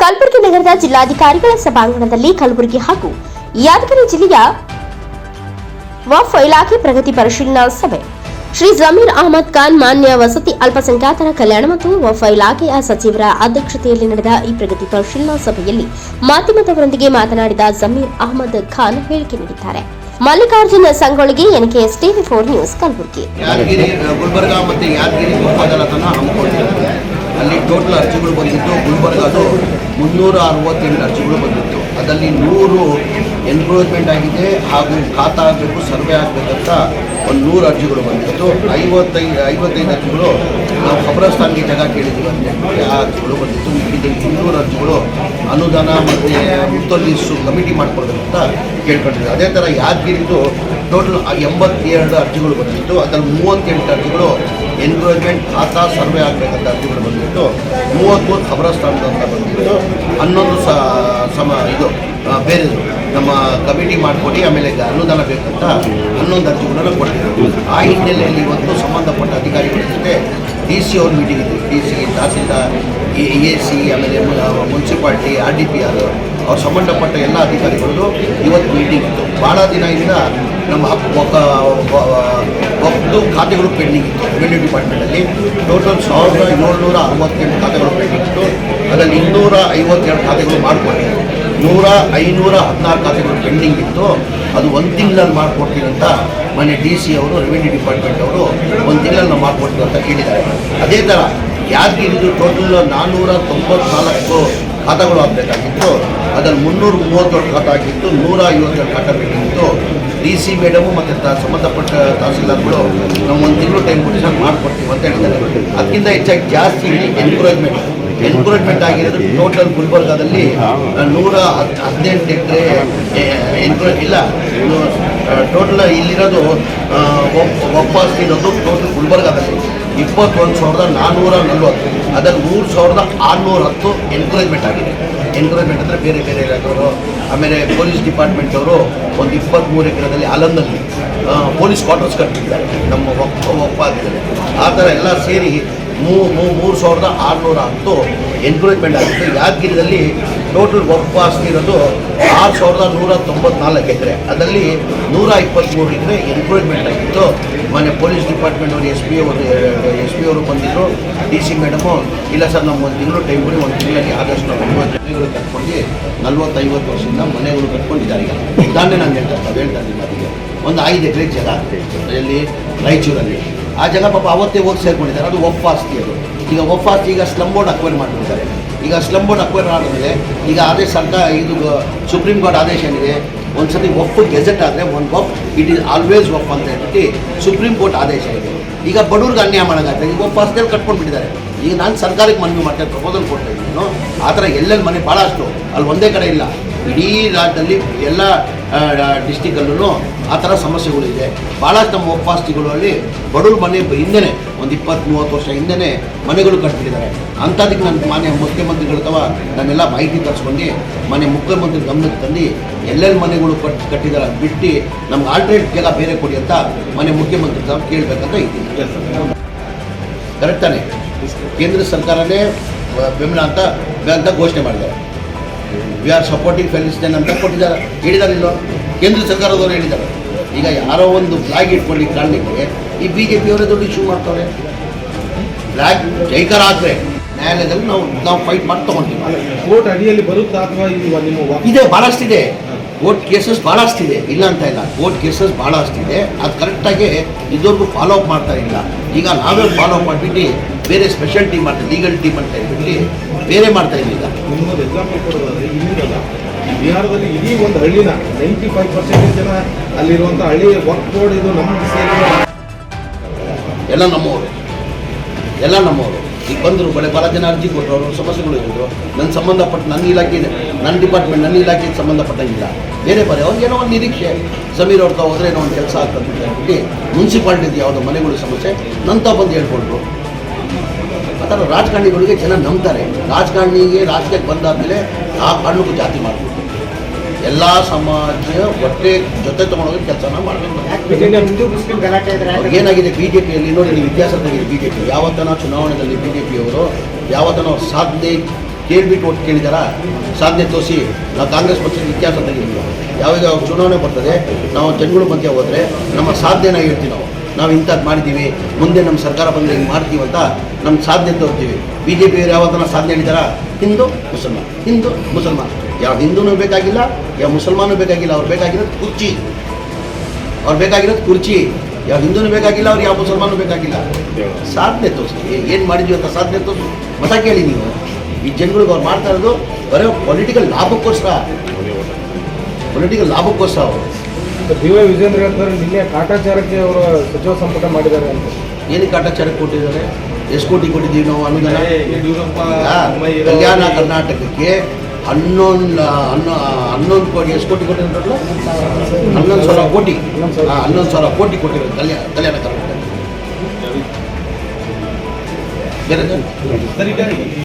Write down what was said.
ಕಲಬುರಗಿ ನಗರದ ಜಿಲ್ಲಾಧಿಕಾರಿಗಳ ಸಭಾಂಗಣದಲ್ಲಿ ಕಲಬುರಗಿ ಹಾಗೂ ಯಾದಗಿರಿ ಜಿಲ್ಲೆಯ ವಫ್ ಇಲಾಖೆ ಪ್ರಗತಿ ಪರಿಶೀಲನಾ ಸಭೆ. ಶ್ರೀ ಜಮೀರ್ ಅಹಮದ್ ಖಾನ್ ಮಾನ್ಯ ವಸತಿ ಅಲ್ಪಸಂಖ್ಯಾತರ ಕಲ್ಯಾಣ ಮತ್ತು ವಫ್ ಇಲಾಖೆಯ ಸಚಿವರ ಅಧ್ಯಕ್ಷತೆಯಲ್ಲಿ ನಡೆದ ಈ ಪ್ರಗತಿ ಪರಿಶೀಲನಾ ಸಭೆಯಲ್ಲಿ ಮಾಧ್ಯಮದವರೊಂದಿಗೆ ಮಾತನಾಡಿದ ಜಮೀರ್ ಅಹಮದ್ ಖಾನ್ ಹೇಳಿಕೆ ನೀಡಿದ್ದಾರೆ. Mallikarjuna ಸಂಗೊಳ್ಳಿಗೆ NKS TV four news Kalaburagi. ಅಲ್ಲಿ ಟೋಟಲ್ ಅರ್ಜಿಗಳು ಬಂದಿತ್ತು ಗುಲ್ಬರ್ಗದು ಮುನ್ನೂರ ಅರವತ್ತೆಂಟು ಅರ್ಜಿಗಳು ಬಂದಿತ್ತು. ಅದರಲ್ಲಿ ನೂರು ಎನ್ಕ್ರೋಚ್ಮೆಂಟ್ ಆಗಿದೆ ಹಾಗೂ ಖಾತಾ ಆಗಬೇಕು ಸರ್ವೆ ಆಗಬೇಕಂತ ಒಂದು ನೂರು ಅರ್ಜಿಗಳು ಬಂದಿತ್ತು. ಐವತ್ತೈದು ಐವತ್ತೈದು ಅರ್ಜಿಗಳು ನಾವು ಖಬ್ರಸ್ತಾನ್ಗೆ ಜಾಗ ಕೇಳಿದ್ದೀವಿ ಅಂದರೆ ಆ ಅರ್ಜಿಗಳು ಬಂದಿತ್ತು. ಮಿಕ್ಕಿದ ಇನ್ನೂರು ಅರ್ಜಿಗಳು ಅನುದಾನ ಮತ್ತು ಮುತ್ತಲೀಸು ಕಮಿಟಿ ಮಾಡ್ಕೊಳ್ಬೇಕು ಅಂತ ಕೇಳ್ಕೊಂಡಿದ್ದೆ ಅದೇ ಥರ ಯಾದಗಿರಿದು ಟೋಟಲ್ ಎಂಬತ್ತೆರಡು ಅರ್ಜಿಗಳು ಬಂದಿತ್ತು. ಅದರಲ್ಲಿ ಮೂವತ್ತೆಂಟು ಅರ್ಜಿಗಳು ಎನ್ಕ್ರೋಚ್ಮೆಂಟ್ ಖಾತಾ ಸರ್ವೆ ಆಗಬೇಕಂತ ಅರ್ಜಿಗಳು ಬಂದಿತ್ತು ಮೂವತ್ತ್ಮೂರು ಖಬರಸ್ಥಾನದ ಅಂತ ಬಂದಿತ್ತು ಹನ್ನೊಂದು ಸಮ, ಇದು ಬೇರೆ ನಮ್ಮ ಕಮಿಟಿ ಮಾಡಿಕೊಡಿ, ಆಮೇಲೆ ಅನುದಾನ ಬೇಕಂತ ಹನ್ನೊಂದು ಅರ್ಜಿಗಳನ್ನು ಕೊಟ್ಟಿದ್ದರು. ಆ ಹಿನ್ನೆಲೆಯಲ್ಲಿ ಇವತ್ತು ಸಂಬಂಧಪಟ್ಟ ಅಧಿಕಾರಿಗಳ ಜೊತೆ ಡಿ ಸಿ ಅವ್ರ ಮೀಟಿಂಗ್ ಇತ್ತು. D C, tahsildar, A C, ಆಮೇಲೆ municipality, R D P, R, ಅವ್ರು ಸಂಬಂಧಪಟ್ಟ ಎಲ್ಲ ಅಧಿಕಾರಿಗಳದ್ದು ಇವತ್ತು ಮೀಟಿಂಗ್ ಇತ್ತು ಭಾಳ ದಿನದಿಂದ ನಮ್ಮ ಒಟ್ಟು ಖಾತೆಗಳು ಪೆಂಡಿಂಗ್ ಇತ್ತು. ರೆವಿನ್ಯೂ ಡಿಪಾರ್ಟ್ಮೆಂಟಲ್ಲಿ ಟೋಟಲ್ ಸಾವಿರದ ಏಳ್ನೂರ ಅರವತ್ತೆಂಟು ಖಾತೆಗಳು ಪೆಂಡಿಂಗ್ ಇತ್ತು. ಅದರಲ್ಲಿ ಇನ್ನೂರ ಐವತ್ತೆರಡು ಖಾತೆಗಳು ಮಾಡಿಕೊಟ್ಟಿದ್ರು. ನೂರ ಐನೂರ ಹದಿನಾರು ಖಾತೆಗಳು ಪೆಂಡಿಂಗ್ ಇತ್ತು. ಅದು ಒಂದು ತಿಂಗಳಲ್ಲಿ ಮಾಡಿಕೊಡ್ತೀನಿ ಅಂತ ಮೊನ್ನೆ ಡಿ ಸಿ ಅವರು ರೆವಿನ್ಯೂ ಡಿಪಾರ್ಟ್ಮೆಂಟ್ ಅವರು ಒಂದು ತಿಂಗಳಲ್ಲಿ ನಾವು ಮಾಡಿಕೊಡ್ತೀವಿ ಅಂತ ಕೇಳಿದ್ದಾರೆ. ಅದೇ ಥರ ಯಾದಗಿರಿದು ಟೋಟಲ್ ನಾನ್ನೂರ ತೊಂಬತ್ನಾಲ್ಕು ಖಾತಗಳು ಆಗಬೇಕಾಗಿತ್ತು? ಅದರಲ್ಲಿ ಮುನ್ನೂರ ಮೂವತ್ತೇಳು ಖಾತ ಆಗಿತ್ತು, ನೂರ ಐವತ್ತೆರಡು ಖಾತ ಬೇಕಾಗಿತ್ತು ಡಿ ಸಿ ಮೇಡಮು ಮತ್ತು ತ, ಸಂಬಂಧಪಟ್ಟ ತಹಸೀಲ್ದಾರ್ಗಳು ನಾವು ಒಂದು ತಿಂಗಳು ಟೈಮ್ ಕೊಟ್ಟು ಮಾಡಿಕೊಡ್ತೀವಿ ಅಂತ ಹೇಳ್ತಾರೆ ಅದಕ್ಕಿಂತ ಹೆಚ್ಚಾಗಿ ಜಾಸ್ತಿ ಎನ್ಕರೇಜ್ಮೆಂಟ್ ಎನ್ಕರೇಜ್ಮೆಂಟ್ ಆಗಿರೋದು ಟೋಟಲ್ ಗುಲ್ಬರ್ಗಾದಲ್ಲಿ ನೂರ ಹದಿನೆಂಟು ಎಕರೆ ಎನ್ಕರೇಜ್ ಇಲ್ಲ ಟೋಟಲ್ ಇಲ್ಲಿರೋದು ಒಪ್ಪಾಸ್ತಿರೋದು ಟೋಟಲ್ ಗುಲ್ಬರ್ಗಾದಲ್ಲಿ. ಇಪ್ಪತ್ತೊಂದು ಸಾವಿರದ ನಾನ್ನೂರ ನಲ್ವತ್ತು. ಅದರಲ್ಲಿ ಮೂರು ಸಾವಿರದ ಆರುನೂರ ಹತ್ತು ಎನ್ಕರೇಜ್ಮೆಂಟ್ ಆಗಿದೆ. ಎನ್ಕರೇಜ್ಮೆಂಟ್ ಅಂದರೆ ಬೇರೆ ಬೇರೆ ಇಲಾಖೆಯವರು, ಆಮೇಲೆ ಪೊಲೀಸ್ ಡಿಪಾರ್ಟ್ಮೆಂಟವರು ಒಂದು ಇಪ್ಪತ್ತ್ಮೂರು ಎಕರೆದಲ್ಲಿ ಆಲಂದಲ್ಲಿ ಪೊಲೀಸ್ ಕ್ವಾರ್ಟರ್ಸ್ ಕಟ್ಟಿದ್ದಾರೆ. ನಮ್ಮ ಒಪ್ಪ ಒಪ್ಪಾದಿದ್ದಾರೆ ಆ ಥರ ಎಲ್ಲ ಸೇರಿ ಮೂರು ಸಾವಿರದ ಆರುನೂರ ಹತ್ತು ಎನ್ಕರೇಜ್ಮೆಂಟ್ ಆಗಿತ್ತು ಯಾದಗಿರಿದಲ್ಲಿ ಟೋಟಲ್ ಒಬ್ಬ ಆಸ್ತಿ ಇರೋದು ಆರು ಸಾವಿರದ ನೂರ ತೊಂಬತ್ನಾಲ್ಕು ಎಕರೆ. ಅದರಲ್ಲಿ ನೂರ ಇಪ್ಪತ್ತ್ಮೂರು ಎಕರೆ ಎನ್ಕ್ರೋಚ್ಮೆಂಟ್ ಆಗಿತ್ತು. ಮೊನ್ನೆ ಪೊಲೀಸ್ ಡಿಪಾರ್ಟ್ಮೆಂಟ್ ಅವರು ಎಸ್ ಪಿ ಅವರು ಎಸ್ ಪಿ ಅವರು ಬಂದಿದ್ದರು ಡಿ ಸಿ ಮೇಡಮು ಇಲ್ಲ ಸರ್ ನಮ್ಮ ಒಂದು ತಿಂಗಳು ಟೈಮ್ ಕೊಡಿ, ಒಂದು ತಿಂಗಳಲ್ಲಿ ಆದಷ್ಟು ನಾವು ಮೂವತ್ತು ಜನಗಳು ಕಟ್ಕೊಂಡು ನಲ್ವತ್ತೈವತ್ತು ವರ್ಷದಿಂದ ಮನೆಗಳು ಕಟ್ಕೊಂಡಿದ್ದಾರೆ ಈಗ. ಉದಾಹರಣೆ ನಾನು ಹೇಳ್ತಾ ಅದು ಹೇಳ್ತಾ ಇದ್ದೀನಿ ಅದಕ್ಕೆ. ಒಂದು ಐದು ಎಕರೆ ಜಾಗ ಅದರಲ್ಲಿ ರಾಯಚೂರಲ್ಲಿ. ಆ ಜಾಗ ಪಾಪ ಅವತ್ತೇ ಹೋಗಿ ಸೇರ್ಕೊಂಡಿದ್ದಾರೆ, ಅದು ಒಪ್ಪಾಸ್ತಿ ಅದು. ಈಗ ಒಪ್ಪ ಆಸ್ತಿ ಈಗ ಸ್ಲಮ್ ಬೋರ್ಡ್ ಅಕ್ವೈರ್ ಮಾಡಿಬಿಡ್ತಾರೆ ಈಗ ಸ್ಲಮ್ ಬೋರ್ಡ್ ಅಕ್ವೈರ್ ಈಗ ಆದೇಶ ಸರ್ಕಾರ ಇದು ಸುಪ್ರೀಂ ಕೋರ್ಟ್ ಆದೇಶ ಏನಿದೆ ಒಂದು ಸತಿ ಒಪ್ಪು ಗೆಜೆಟ್ ಆದರೆ ಒಂದು ಒಪ್, ಇಟ್ ಈಸ್ ಆಲ್ವೇಸ್ ಒಪ್ ಅಂತ ಹೇಳ್ಬಿಟ್ಟು ಸುಪ್ರೀಂ ಕೋರ್ಟ್ ಆದೇಶ ಇದೆ. ಈಗ ಬಡವ್ರಿಗೆ ಅನ್ಯಾಯ ಮಾಡೋಕ್ಕಾಗ್ತದೆ ಈಗ ಒಪ್ಪ ಆಸ್ತಿಯಲ್ಲಿ ಕಟ್ಕೊಂಡು ಬಿಟ್ಟಿದ್ದಾರೆ. ಈಗ ನಾನು ಸರ್ಕಾರಕ್ಕೆ ಮನವಿ ಮಾಡ್ತೇನೆ ಪ್ರಪೋಸಲ್ ಕೊಡ್ತಾ ಇದ್ದೀನಿ ಆ ಥರ ಎಲ್ಲೆಲ್ಲಿ ಮನೆ ಭಾಳಷ್ಟು ಅಲ್ಲಿ ಒಂದೇ ಕಡೆ ಇಲ್ಲ. ಇಡೀ ರಾಜ್ಯದಲ್ಲಿ ಎಲ್ಲ ಡಿಸ್ಟಿಕಲ್ಲೂ ಆ ಥರ ಸಮಸ್ಯೆಗಳಿದೆ ಭಾಳಷ್ಟು ನಮ್ಮ ಒಪ್ಪಾಸ್ತಿಗಳಲ್ಲಿ ಬಡವರು ಮನೆ ಹಿಂದೆನೇ ಒಂದು ಇಪ್ಪತ್ತು ಮೂವತ್ತು ವರ್ಷ ಹಿಂದೆನೇ ಮನೆಗಳು ಕಟ್ಬಿಟ್ಟಿದ್ದಾರೆ. ಅಂಥದಕ್ಕೆ ನನ್ನ ಮಾನ್ಯ ಮುಖ್ಯಮಂತ್ರಿಗಳು ಅಥವಾ ನಾನೆಲ್ಲ ಮಾಹಿತಿ ತರಿಸ್ಕೊಂಡು ಮನೆ ಮುಖ್ಯಮಂತ್ರಿ ಗಮನಕ್ಕೆ ತಂದು ಎಲ್ಲೆಲ್ಲಿ ಮನೆಗಳು ಕಟ್ ಕಟ್ಟಿದ್ದಾರೆ ಅದು ಬಿಟ್ಟು ನಮ್ಗೆ ಆಲ್ಟ್ರೇಟ್ ಜಾಗ ಬೇರೆ ಕೊಡಿ ಅಂತ ಮನೆ ಮುಖ್ಯಮಂತ್ರಿ ತಾವು ಕೇಳಬೇಕಂತ ಇದ್ದೀನಿ. ಕರೆಕ್ಟ್ ತಾನೆ? ಕೇಂದ್ರ ಸರ್ಕಾರನೇ ಬೆಂಬಲ ಅಂತ ಅಂತ ಘೋಷಣೆ ಮಾಡಿದ್ದಾರೆ. ವಿ ಆರ್ ಸಪೋರ್ಟಿಂಗ್ ಫೆಲಿಸ್ಟೈನ್ ಅಂತ ಕೊಟ್ಟಿದ್ದಾರೆ ಹೇಳಿದ್ದಾರೆ ಇಲ್ಲೋ ಕೇಂದ್ರ ಸರ್ಕಾರದವರು ಹೇಳಿದ್ದಾರೆ. ಈಗ ಯಾರೋ ಒಂದು ಫ್ಲಾಗ್ ಇಟ್ಕೊಂಡು ಕಾರಣಕ್ಕೆ ಈ ಬಿ ಜೆ ಪಿಯವರೇ ದೊಡ್ಡ ಇಶ್ಯೂ ಮಾಡ್ತಾರೆ. ಫ್ಲಾಗ್ ಜೈಕಾರ ಆದರೆ ನ್ಯಾಯಾಲಯದಲ್ಲಿ ನಾವು ನಾವು ಫೈಟ್ ಮಾಡಿ ತಗೊಂತೀವಿ. ಕೋರ್ಟ್ ಅಡಿಯಲ್ಲಿ ಬರುತ್ತಾ ಅಥವಾ ನಿಮ್ಮ ಇದೆ ಭಾಳಷ್ಟಿದೆ ಕೋರ್ಟ್ ಕೇಸಸ್ ಭಾಳಷ್ಟಿದೆ ಇಲ್ಲ ಅಂತ ಇಲ್ಲ. ಕೋರ್ಟ್ ಕೇಸಸ್ ಭಾಳಷ್ಟಿದೆ ಅದು ಕರೆಕ್ಟಾಗಿ ಇದುವರೆಗೂ ಫಾಲೋ ಅಪ್ ಮಾಡ್ತಾ ಇಲ್ಲ. ಈಗ ನಾವೇ ಫಾಲೋ ಅಪ್ ಮಾಡಿಬಿಟ್ಟು ಬೇರೆ ಸ್ಪೆಷಲ್ ಟೀಮ್ ಅಂತ ಲೀಗಲ್ ಟೀಮ್ ಅಂತ ಹೇಳ್ಬಿಟ್ಟು ಬೇರೆ ಮಾಡ್ತಾ ಇದ್ದೀವಿ ಬಿಹಾರದಲ್ಲಿ ಇಡೀ ಒಂದು ಹಳ್ಳಿನ ನೈಂಟಿ ಫೈವ್ ಪರ್ಸೆಂಟೇಜ್ ಜನ ಅಲ್ಲಿರುವಂಥ ಹಳ್ಳಿ ವರ್ಕ್ ಬೋರ್ಡ್ ಇದು ನಮ್ಮ ಎಲ್ಲ ನಮ್ಮವರು. ಎಲ್ಲ ನಮ್ಮವರು. ಈಗ ಬಂದರು ಬಳೆ ಭಾಳ ಜನ ಅರ್ಜಿ ಕೊಟ್ಟರು ಅವ್ರ ಸಮಸ್ಯೆಗಳು ಇರೋದು. ನನ್ನ ಸಂಬಂಧಪಟ್ಟ ನನ್ನ ಇಲಾಖೆ ನನ್ನ ಡಿಪಾರ್ಟ್ಮೆಂಟ್ ನನ್ನ ಇಲಾಖೆಗೆ ಸಂಬಂಧಪಟ್ಟಂಗಿಲ್ಲ. ಬೇರೆ ಬೇರೆ ಅವ್ರಿಗೇನೋ ಒಂದು ನಿರೀಕ್ಷೆ. ಸಮೀರ್ ಅವ್ರ ಹೋದ್ರೆ ಏನೋ ಒಂದು ಕೆಲಸ ಆಗ್ತದೆ ಅಂತ ಹೇಳ್ಬಿಟ್ಟು ಮುನ್ಸಿಪಾಲ್ಟಿದು ಯಾವುದೋ ಮನೆಗಳು ಸಮಸ್ಯೆ. ನಂತ ಬಂದು ಹೇಳ್ಕೊಂಡ್ರು ಆ ಥರ ರಾಜಕಾರಣಿಗಳಿಗೆ ಜನ ನಂಬ್ತಾರೆ. ರಾಜಕಾರಣಿಗೆ ರಾಜಕೀಯಕ್ಕೆ ಬಂದಾದ್ಮೇಲೆ ಆ ಕಾರಣಕ್ಕೂ ಜಾತಿ ಮಾಡಬೇಕು ಎಲ್ಲ ಸಮಾಜ ಒಟ್ಟೆ ಜೊತೆ ತೊಗೊಂಡೋಗಿ ಕೆಲಸನ ಮಾಡಬೇಕು. ಏನಾಗಿದೆ ಬಿ ಜೆ ಪಿಯಲ್ಲಿ ನೋಡಿ ನೀವು ಇತಿಹಾಸ ತೆಗೆದು ಬಿ ಜೆ ಪಿ ಯಾವತ್ತನ ಚುನಾವಣೆಯಲ್ಲಿ ಬಿ ಜೆ ಪಿಯವರು ಯಾವತ್ತನ ಅವ್ರು ಸಾಧನೆ ಕೇಳ್ಬಿಟ್ಟು ಒಟ್ಟು ಕೇಳಿದಾರ? ಸಾಧನೆ ತೋರಿಸಿ ನಾವು ಕಾಂಗ್ರೆಸ್ ಪಕ್ಷದ ಇತಿಹಾಸ ಯಾವಾಗ ಚುನಾವಣೆ ಬರ್ತದೆ ನಾವು ಜನಗಳ ಮಧ್ಯೆ ಹೋದರೆ ನಮ್ಮ ಸಾಧನೆನ ಹೇಳ್ತೀವಿ ನಾವು. ನಾವು ಇಂಥದ್ದು ಮಾಡಿದ್ದೀವಿ, ಮುಂದೆ ನಮ್ಮ ಸರ್ಕಾರ ಬಂದರೆ ಹಿಂಗೆ ಮಾಡ್ತೀವಿ ಅಂತ ನಮ್ಮ ಸಾಧನೆ ತೋರ್ತೀವಿ ಬಿ ಜೆ ಪಿಯವರು ಯಾವತ್ತನ ಸಾಧ್ಯ ಹೇಳಿದಾರ? ಹಿಂದೂ, ಮುಸಲ್ಮಾನ್. ಹಿಂದೂ, ಮುಸಲ್ಮಾನ್. ಯಾವ ಹಿಂದೂನೂ ಬೇಕಾಗಿಲ್ಲ, ಯಾವ ಮುಸಲ್ಮಾನು ಬೇಕಾಗಿಲ್ಲ, ಅವ್ರು ಬೇಕಾಗಿರೋದು ಕುರ್ಚಿ. ಅವ್ರು ಬೇಕಾಗಿರೋದು ಕುರ್ಚಿ. ಯಾವ ಹಿಂದೂನು ಬೇಕಾಗಿಲ್ಲ, ಅವ್ರು ಯಾವ ಮುಸಲ್ಮಾನು ಬೇಕಾಗಿಲ್ಲ. ಸಾಧ್ಯ ತೋರಿಸಿ. ಏನು ಮಾಡಿದ್ವಿ ಅಂತ ಸಾಧ್ಯ ತೋರಿಸಿ. ಮತ ಕೇಳಿ ನೀವು. ಈ ಜನಗಳಿಗೆ ಅವ್ರು ಮಾಡ್ತಾ ಇರೋದು ಬರೋ ಪೊಲಿಟಿಕಲ್ ಲಾಭಕ್ಕೋಸ್ಕರ. ಪೊಲಿಟಿಕಲ್ ಲಾಭಕ್ಕೋಸ್ಕರ ಅವರು. ಡಿ ವೈ ವಿಜೇಂದ್ರ ಹೇಳ್ತಾರೆ ನಿನ್ನೆ ಕಾಟಾಚಾರಕ್ಕೆ ಅವರು ಸಚಿವ ಸಂಪುಟ ಮಾಡಿದ್ದಾರೆ ಅಂತ. ಏನು ಕಾಟಾಚಾರಕ್ಕೆ ಕೊಟ್ಟಿದ್ದಾರೆ? ಎಷ್ಟು ಕೋಟಿ ಕೊಟ್ಟಿದ್ದೀವಿ ನಾವು ಅನುದಾನ? ಕಲ್ಯಾಣ ಕರ್ನಾಟಕಕ್ಕೆ ಹನ್ನೊಂದು ಹನ್ನೊ ಹನ್ನೊಂದು ಕೋಟಿ ಎಷ್ಟು ಕೋಟಿ ಕೊಟ್ಟಿರೋದು ಹನ್ನೊಂದು ಸಾವಿರ ಕೋಟಿ. ಹನ್ನೊಂದು ಸಾವಿರ. ಹನ್ನೊಂದು ಸಾವಿರ ಕೋಟಿ ಕೊಟ್ಟಿರೋದು ಕಲ್ಯಾಣ ಕಲ್ಯಾಣ ಕರ್ನಾಟಕ. ಬೇರೆ? ಸರಿ.